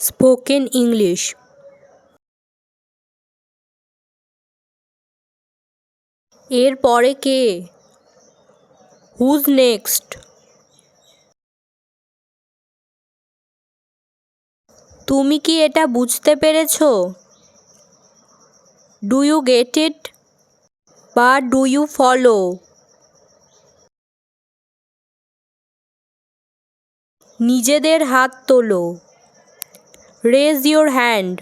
Spoken English. এর পরে কে? Whose next? তুমি কি এটা বুঝতে পেরেছ? Do you get it? বা ডু ইউ ফলো? নিজেদের হাত তোলো। রেজ ইউর হ্যান্ড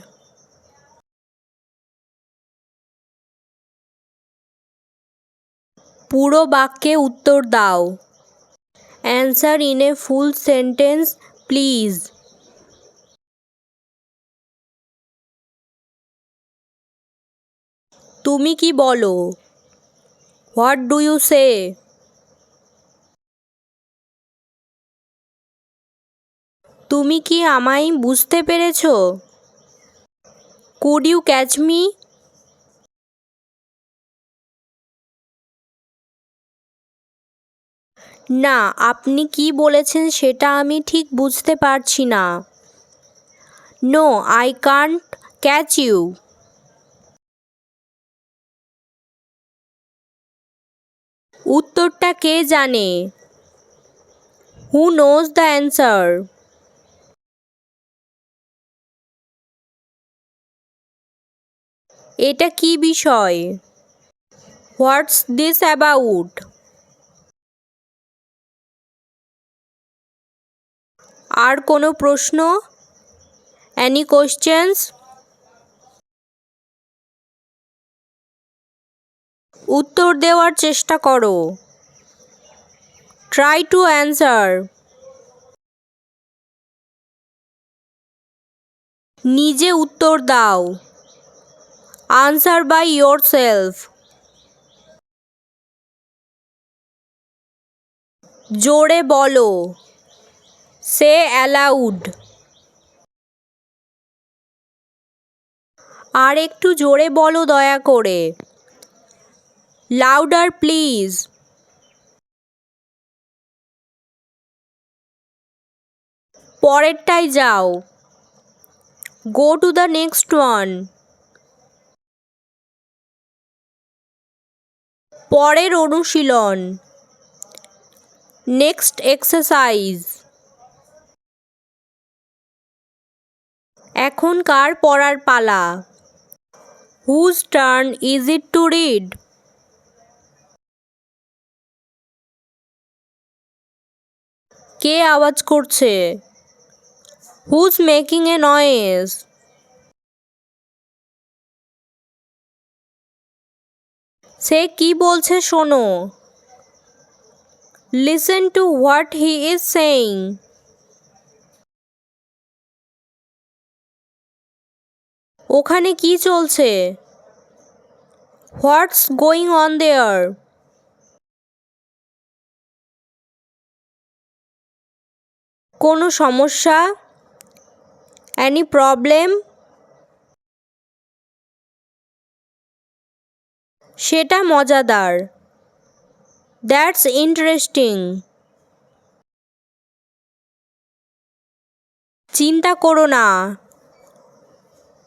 পুরো বাক্যে উত্তর দাও। Answer in a full sentence please তুমি কি বলো? হোয়াট ডু ইউ সে তুমি কি আমায় বুঝতে পেরেছ? কুড ইউ ক্যাচ মি না, আপনি কি বলেছেন সেটা আমি ঠিক বুঝতে পারছি না। No I can't catch you উত্তরটা কে জানে? হু নোজ দ্য অ্যান্সার এটা কি বিষয়? হোয়াটস দিস অ্যাবাউট আর কোনো প্রশ্ন? অ্যানি কোশ্চেন্স উত্তর দেওয়ার চেষ্টা করো। ট্রাই টু অ্যান্সার নিজে উত্তর দাও। বাই ইয়োর সেলফ জোরে বলো। সে অ্যালাউড আর একটু জোরে বলো দয়া করে। লাউডার প্লিজ পরেরটায় যাও। Go to the next one পরের অনুশীলন। নেক্সট এক্সারসাইজ এখন কার পড়ার পালা? Whose turn is it to read কে আওয়াজ করছে? হুজ মেকিং এ নয়েজ সে কি বলছে শোনো। Listen to what he is saying ওখানে কি চলছে? হোয়াটস গোয়িং অন দেয়ার কোনো সমস্যা? অ্যানি প্রবলেম সেটা মজাদার। দ্যাটস ইন্টারেস্টিং চিন্তা করো না।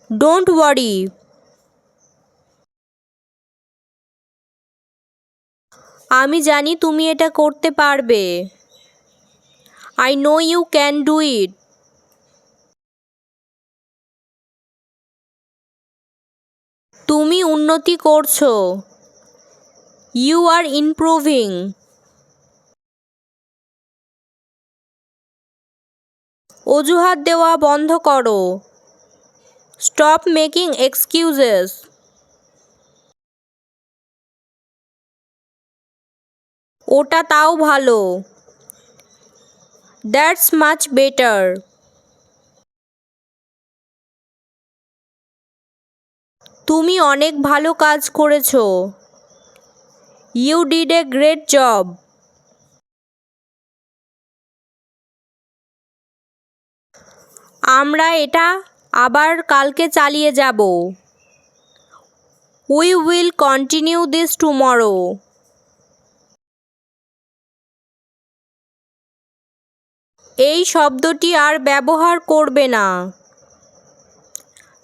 ডোন্ট ওয়ারি আমি জানি তুমি এটা করতে পারবে। I know you can do it উন্নতি করছ। ইউ আর ইমপ্রুভিং অজুহাত দেওয়া বন্ধ করো। স্টপ মেকিং এক্সকিউজেস ওটা তাও ভালো। দ্যাটস মাচ বেটার তুমি অনেক ভালো কাজ করেছ। You did a great job আমরা এটা আবার কালকে চালিয়ে যাব। We will continue this tomorrow এই শব্দটি আর ব্যবহার করবে না।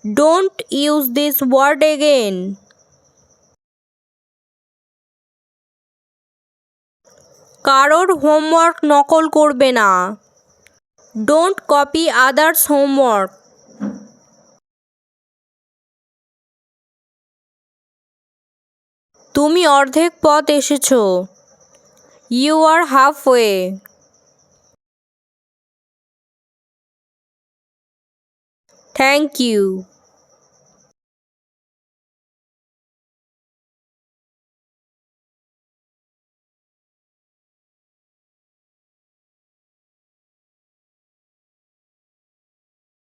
Don't use this word again কারোর হোমওয়ার্ক নকল করবে না। ডোন্ট কপি আদার্স হোমওয়ার্ক তুমি অর্ধেক পথ এসেছ। You are half way thank you